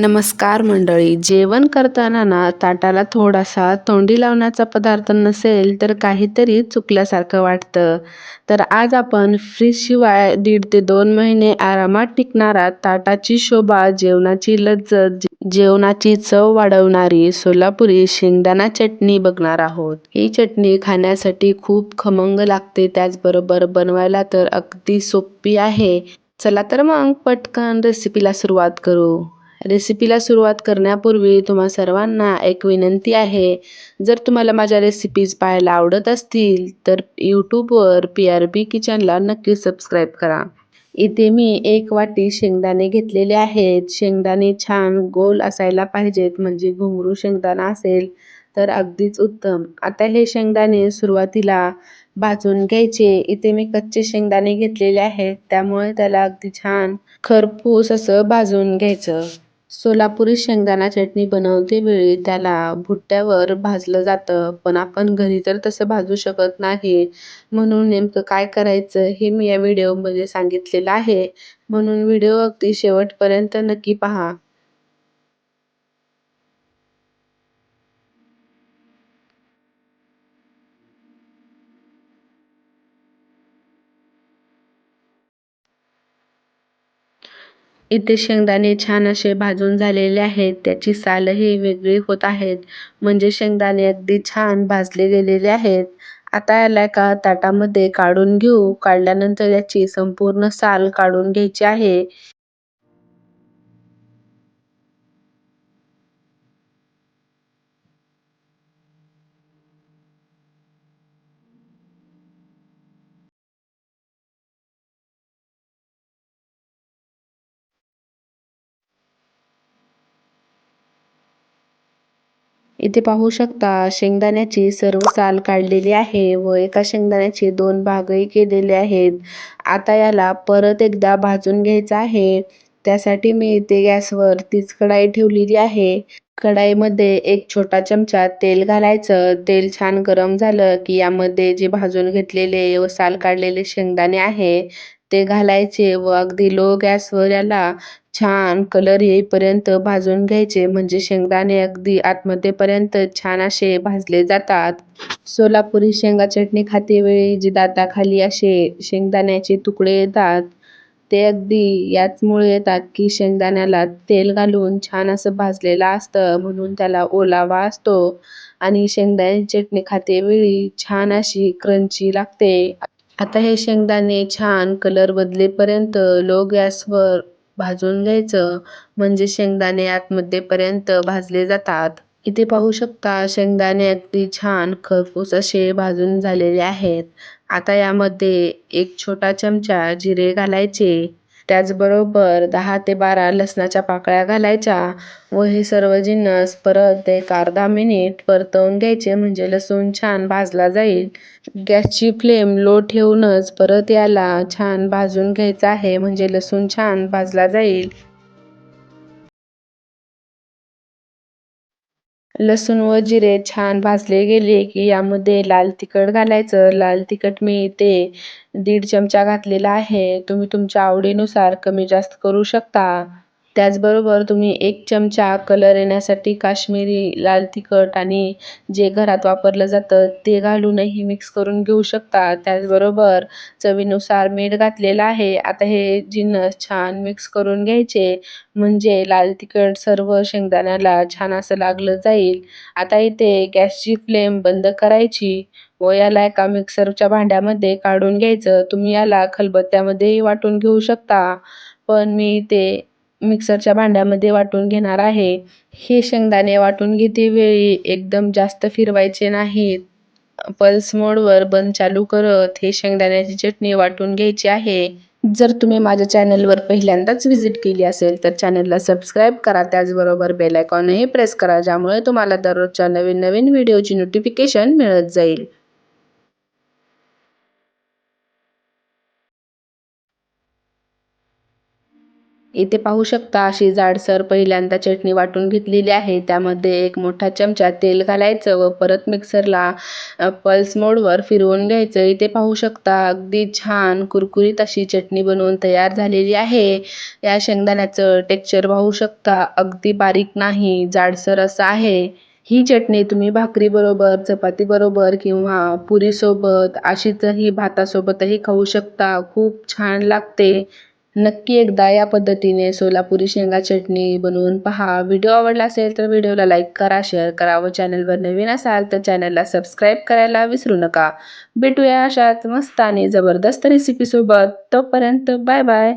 नमस्कार मंडळी. जेवण करताना ना ताटाला थोडासा तोंडी लावण्याचा पदार्थ नसेल तर काहीतरी चुकल्यासारखं वाटतं. तर आज आपण फ्रीजशिवाय दीड ते दोन महिने आरामात टिकणारा ताटाची शोभा जेवणाची लज्जत जेवणाची चव वाढवणारी सोलापुरी शेंगदाणा चटणी बघणार आहोत. ही चटणी खाण्यासाठी खूप खमंग लागते. त्याचबरोबर बनवायला तर अगदी सोपी आहे. चला तर मग पटकन रेसिपीला सुरुवात करू. रेसिपीला सुरुवात करण्यापूर्वी तुम्हा सर्वांना एक विनंती आहे. जर तुम्हाला माझ्या रेसिपीज पाहायला आवडत असतील तर यूट्यूबवर पी आर बी किचनला नक्की सबस्क्राईब करा. इथे मी एक वाटी शेंगदाणे घेतलेले आहेत. शेंगदाणे छान गोल असायला पाहिजेत म्हणजे घुंगरू शेंगदाणा असेल तर अगदीच उत्तम. आता हे शेंगदाणे सुरुवातीला भाजून घ्यायचे. इथे मी कच्चे शेंगदाणे घेतलेले आहेत त्यामुळे त्याला अगदी छान खरपूस असं भाजून घ्यायचं. सोलापुरी शेंगदाणा चटणी बनवते वेळी त्याला भुट्ट्यावर भाजलं जातं. पण आपण घरी तर तसं भाजू शकत नाही. म्हणून नेमकं काय करायचं हे मी या व्हिडिओमध्ये सांगितलेलं आहे. म्हणून व्हिडिओ अगदी शेवटपर्यंत नक्की पहा. इथे शेंगदाणे छान असे भाजून झालेले आहेत. त्याची सालही वेगळी होत आहेत. म्हणजे शेंगदाणे अगदी छान भाजले गेलेले आहेत. आता याला एका ताटामध्ये काढून घेऊ. काढल्यानंतर याची संपूर्ण साल काढून घ्यायची आहे. इथे पाहू शकता शेंगदाण्याची सर्व साल काढलेली आहे व एका शेंगदाण्याचे दोन भागही केलेले आहेत. आता याला परत एकदा भाजून घ्यायचं आहे. त्यासाठी मी इथे गॅसवर तीच कढाई ठेवलेली आहे. कढाईमध्ये एक छोटा चमचा तेल घालायचं. तेल छान गरम झालं की यामध्ये जे भाजून घेतलेले व साल काढलेले शेंगदाणे आहे ते घालायचे व अगदी लो गॅसवर याला छान कलर येईपर्यंत भाजून घ्यायचे. म्हणजे शेंगदाणे अगदी आतमध्येपर्यंत छान असे भाजले जातात. सोलापुरी शेंगा चटणी खातेवेळी जी दाताखाली असे शेंगदाण्याचे तुकडे येतात ते अगदी याचमुळे येतात की शेंगदाण्याला तेल घालून छान असं भाजलेलं असतं म्हणून त्याला ओलावा असतो. आणि शेंगदाण्याची चटणी खातेवेळी छान अशी क्रंची लागते. आता हे शेंगदाणे छान कलर बदलेपर्यंत लो गॅसवर भाजून घ्यायचं. म्हणजे शेंगदाणे आतमध्येपर्यंत भाजले जातात. इथे पाहू शकता शेंगदाणे अगदी छान खरपूस असे भाजून झालेले आहेत. आता यामध्ये एक छोटा चमचा जिरे घालायचे. त्याचबरोबर दहा ते बारा लसणाच्या पाकळ्या घालायच्या व हे सर्व जिन्नस परत एक अर्धा मिनिट परतवून घ्यायचे म्हणजे लसूण छान भाजला जाईल. गॅसची फ्लेम लो ठेवूनच परत याला छान भाजून घ्यायचं आहे म्हणजे लसूण छान भाजला जाईल. लसूण व जिरे छान भाजले गेले की यामध्ये लाल तिखट घालायचं. लाल तिखट मी इथे दीड चमचा घातलेला आहे. तुम्ही तुमच्या आवडीनुसार कमी जास्त करू शकता. त्याचबरोबर तुम्ही एक चमचा कलर येण्यासाठी काश्मिरी लाल तिखट आणि जे घरात वापरलं जातं ते घालूनही मिक्स करून घेऊ शकता. त्याचबरोबर चवीनुसार मीठ घातलेलं आहे. आता हे जिन्नस छान मिक्स करून घ्यायचे. म्हणजे लाल तिखट सर्व शेंगदाण्याला छान असं लागलं जाईल. आता इथे गॅसची फ्लेम बंद करायची व याला एका मिक्सरच्या भांड्यामध्ये काढून घ्यायचं. तुम्ही याला खलबत्त्यामध्येही वाटून घेऊ शकता. पण मी ते मिक्सरच्या भांड्यामध्ये वाटून घेणार आहे. हे शेंगदाणे वाटून घेते वेळी एकदम जास्त फिरवायचे नाहीत. पल्स मोडवर बंद चालू करत हे शेंगदाण्याची चटणी वाटून घ्यायची आहे. जर तुम्ही माझ्या चॅनलवर पहिल्यांदाच व्हिजिट केली असेल तर चॅनलला सबस्क्राईब करा. त्याचबरोबर बेल आयकॉनही प्रेस करा ज्यामुळे तुम्हाला दररोजच्या नवीन नवीन व्हिडिओची नोटिफिकेशन मिळत जाईल. इथे पाहू शकता अशी जाडसर पहिल्यांदा चटणी वाटून घेतलेली आहे. त्यामध्ये एक मोठा चमचा तेल घालायचं व परत मिक्सरला पल्स मोडवर फिरवून घ्यायचं. इथे पाहू शकता अगदी छान कुरकुरीत अशी चटणी बनवून तयार झालेली आहे. या शेंगदाण्याचं टेक्स्चर पाहू शकता अगदी बारीक नाही जाडसर असं आहे. ही चटणी तुम्ही भाकरीबरोबर चपातीबरोबर किंवा पुरीसोबत अशीचही भातासोबतही खाऊ शकता. खूप छान लागते. नक्की एकदा या पद्धतीने सोलापुरी शेंगा चटणी बनवून पहा. व्हिडिओ आवडला असेल तर व्हिडिओला लाईक करा शेअर करा व चॅनलवर नवीन असाल तर चॅनलला सबस्क्राईब करायला विसरू नका. भेटूया अशाच मस्त आणि जबरदस्त रेसिपीसोबत तोपर्यंत बाय बाय